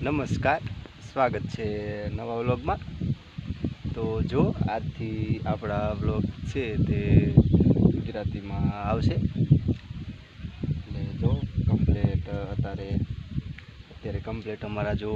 નમસ્કાર સ્વાગત છે નવા વ્લોગમાં તો જો આજથી આપણા વ્લોગ છે તે ગુજરાતીમાં આવશે એટલે જો કમ્પ્લેટ અત્યારે અત્યારે કમ્પ્લેટ અમારા જો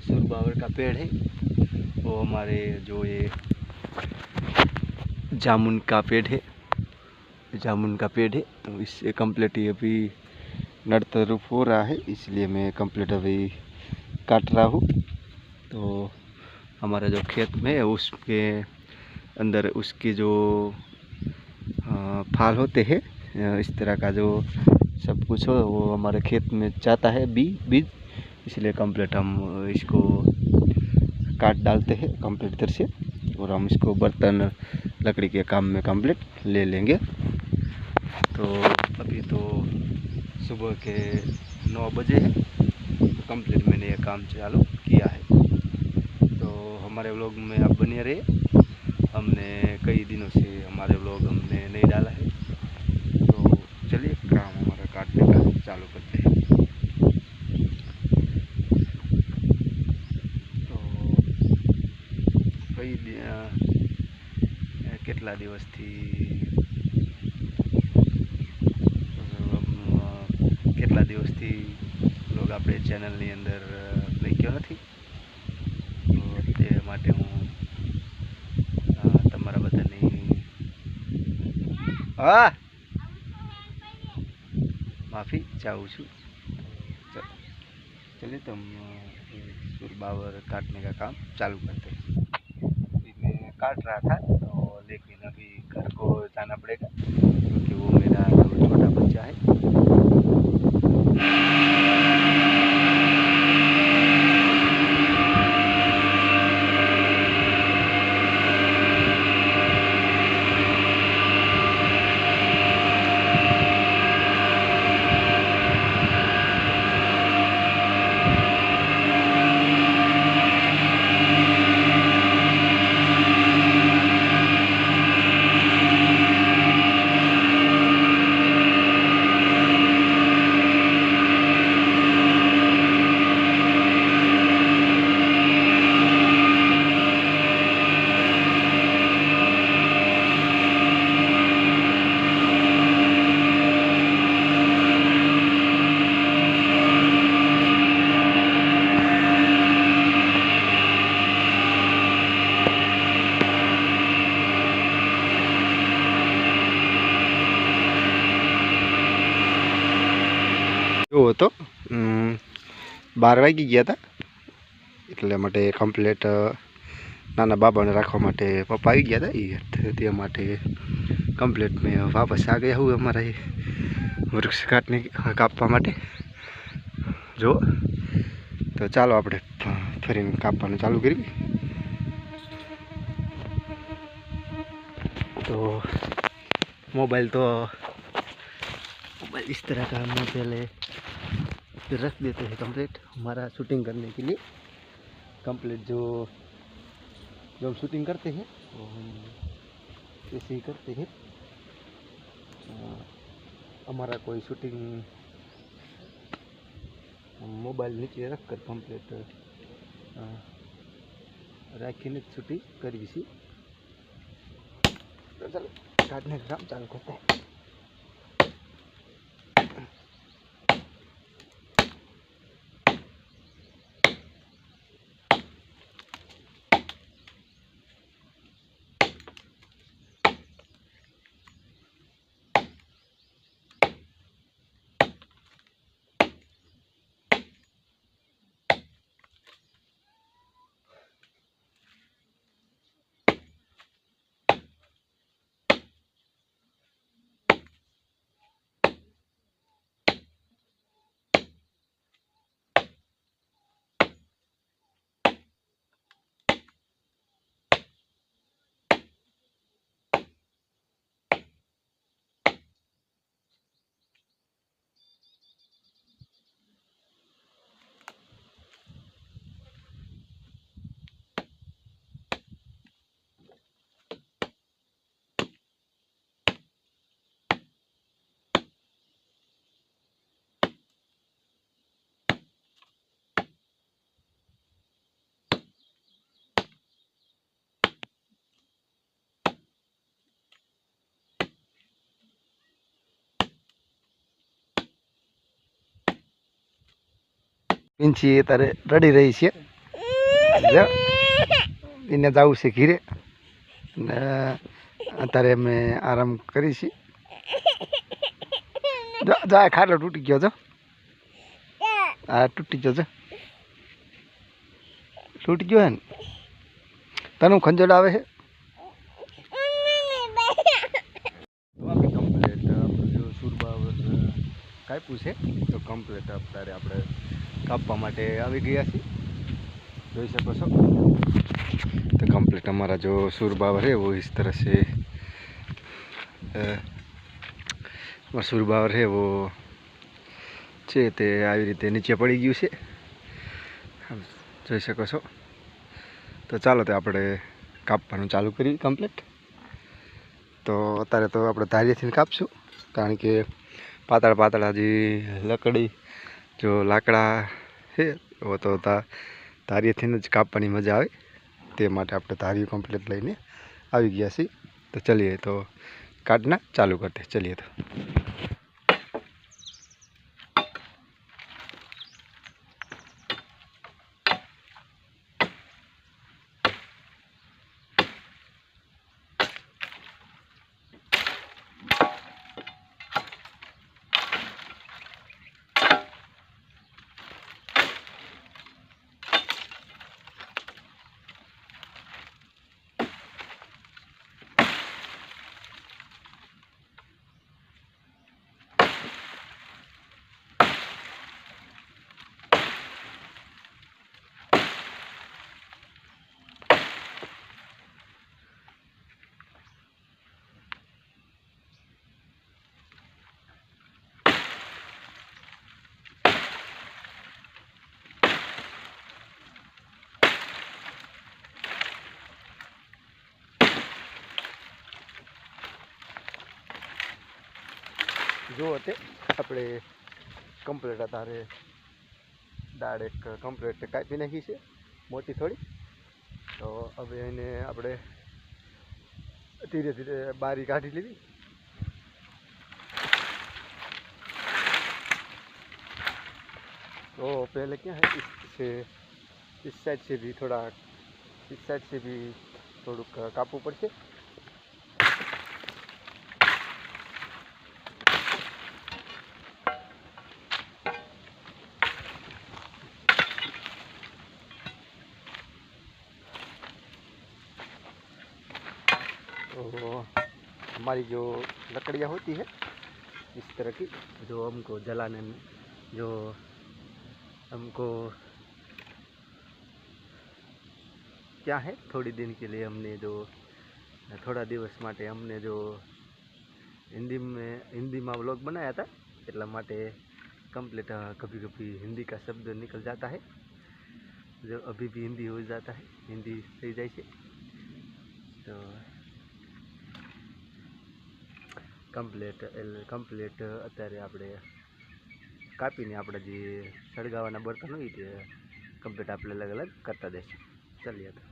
સુરબાવર का पेड़ है वो हमारे जो ये जामुन का पेड़ है जामुन का पेड़ है तो इससे कम्प्लीट ये अभी नड़तर रूप हो रहा है, इसलिए मैं कंप्लीट अभी काट रहा हूँ। तो हमारा जो खेत में उसके अंदर उसके जो फाल होते हैं इस तरह का जो सब कुछ हो, वो हमारे खेत में जाता है बी, बीज। इसलिए कंप्लीट हम इसको काट डालते हैं कंप्लीट इधर से, और हम इसको बर्तन, लकड़ी के काम में कंप्लीट ले लेंगे। तो अभी तो सुबह के नौ बजे है तो कंप्लीट मैंने ये काम चालू किया है तो हमारे व्लॉग में आप बने रहे हमने कई दिनों से हमारे व्लॉग हमने नहीं डाला है तो चलिए काम हमारा काटने का चालू करते हैं તો કઈ દિ- અ, કેટલા દિવસથી આપણે ચેનલની અંદર મૂક્યો નથી તો તે માટે હું અ, તમારા બધાની હા માફી ચાહું છું चल- चलिए तो हम अ, ये सुर बावर काटने का काम चालू करते हैं अभी मैं काट रहा था तो लेकिन अभी घर को जाना पड़ेगा क्योंकि वो मेरा जो छोटा बच्चा है આવ્યો હતો બાર વાગી ગયા હતા એટલે માટે કમ્પ્લેટ નાના બાબાને રાખવા માટે પપ્પા આવી ગયા હતા એ તે માટે કમ્પ્લેટ મેં વાપસ આ ગયા હું અમારા વૃક્ષ કાટને કાપવા માટે. જો તો ચાલો આપણે ફરીને કાપવાનું ચાલુ કરી તો મોબાઈલ તો મોબાઈલ ઇસ તરહ પહેલાં फिर रख देते हैं कंप्लीट हमारा शूटिंग करने के लिए। कंप्लीट जो जो हम शूटिंग करते हैं, वो हम ऐसे ही करते हैं। हमारा कोई शूटिंग मोबाइल नीचे रख कर कंप्लीट राखी शूटिंग करी सी तो चलो, काटने का काम चालू करते हैं। પિંછી અત્યારે રડી રહી છે. એને જવું છે ઘીરે. ને અત્યારે અમે આરામ કરી છીએ. જા ખાટલો તૂટી ગયો છો આ તૂટી ગયો છે તૂટી ગયો હે ને? તને ખંજોડ આવે છે કમ્પ્લેટ જો સુરબાવર કાપ્યું છે તો કમ્પ્લેટ અત્યારે આપણે કાપવા માટે આવી ગયા છીએ જોઈ શકો છો तो कंप्लीट हमारा जो सुरबावर है वो इस तरह से अ, हमारा सुरबावर है वो છે તે આવી રીતે નીચે પડી ગયું છે આમ જોઈ શકો છો તો ચાલો તે આપણે કાપવાનું ચાલુ કરી કમ્પ્લીટ તો અત્યારે તો આપણે ધારીએથી કાપશું કારણ કે પાતળ પાતળ હજી લકડી, જો લાકડા છે તો તા ધારીએથી જ કાપવાની મજા આવે. તે માટે આપણે ધારીઓ કમ્પ્લીટ લઈને આવી ગયા છીએ. તો ચલીએ તો કાટના ચાલુ કરતે ચલીએ તો. જો તે આપણે કમ્પ્લીટ અત્યારે દાળ એક કમ્પ્લીટ કાપી નાખી છે મોટી થોડી તો હવે એને આપણે ધીરે ધીરે બારી કાઢી લીધી तो पहले क्या है इससे इस साइड से भी थोड़ा इस साइड से भी થોડુંક કાપવું પડશે हमारी जो लकड़ियाँ होती है इस तरह की जो हमको जलाने में जो हमको क्या है थोड़ी दिन के लिए हमने जो थोड़ा દિવસ માટે हमने जो हिंदी में हिंदी में व्लॉग बनाया था એટલા માટે कंप्लीट कभी कभी हिंदी का शब्द निकल जाता है जो अभी भी हिंदी हो जाता है हिंदी થઈ જાય છે તો કમ્પ્લેટ એટલે કમ્પ્લેટ અત્યારે આપણે કાપીને આપણે જે સળગાવાના બર્તન હોય તે કમ્પ્લીટ આપણે અલગ અલગ કરતા દઈશું. ચાલીએ તો.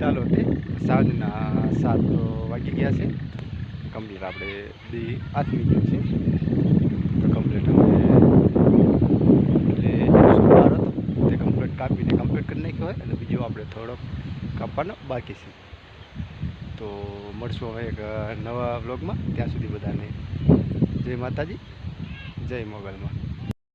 ચાલો તે સાંજના સાત વાગી ગયા છે. કમ્પ્લીટ આપણે બી આથમી ગયું છે. તો કમ્પ્લીટ અમે એટલે સોમવાર હતો. તે કમ્પ્લીટ કાપીને કમ્પ્લીટ કરી નાખ્યો હોય અને બીજો આપણે થોડોક કાપવાનો બાકી છે. તો મળશું હવે એક નવા વ્લોગમાં. ત્યાં સુધી બધાને જય માતાજી, જય મોગલમાં.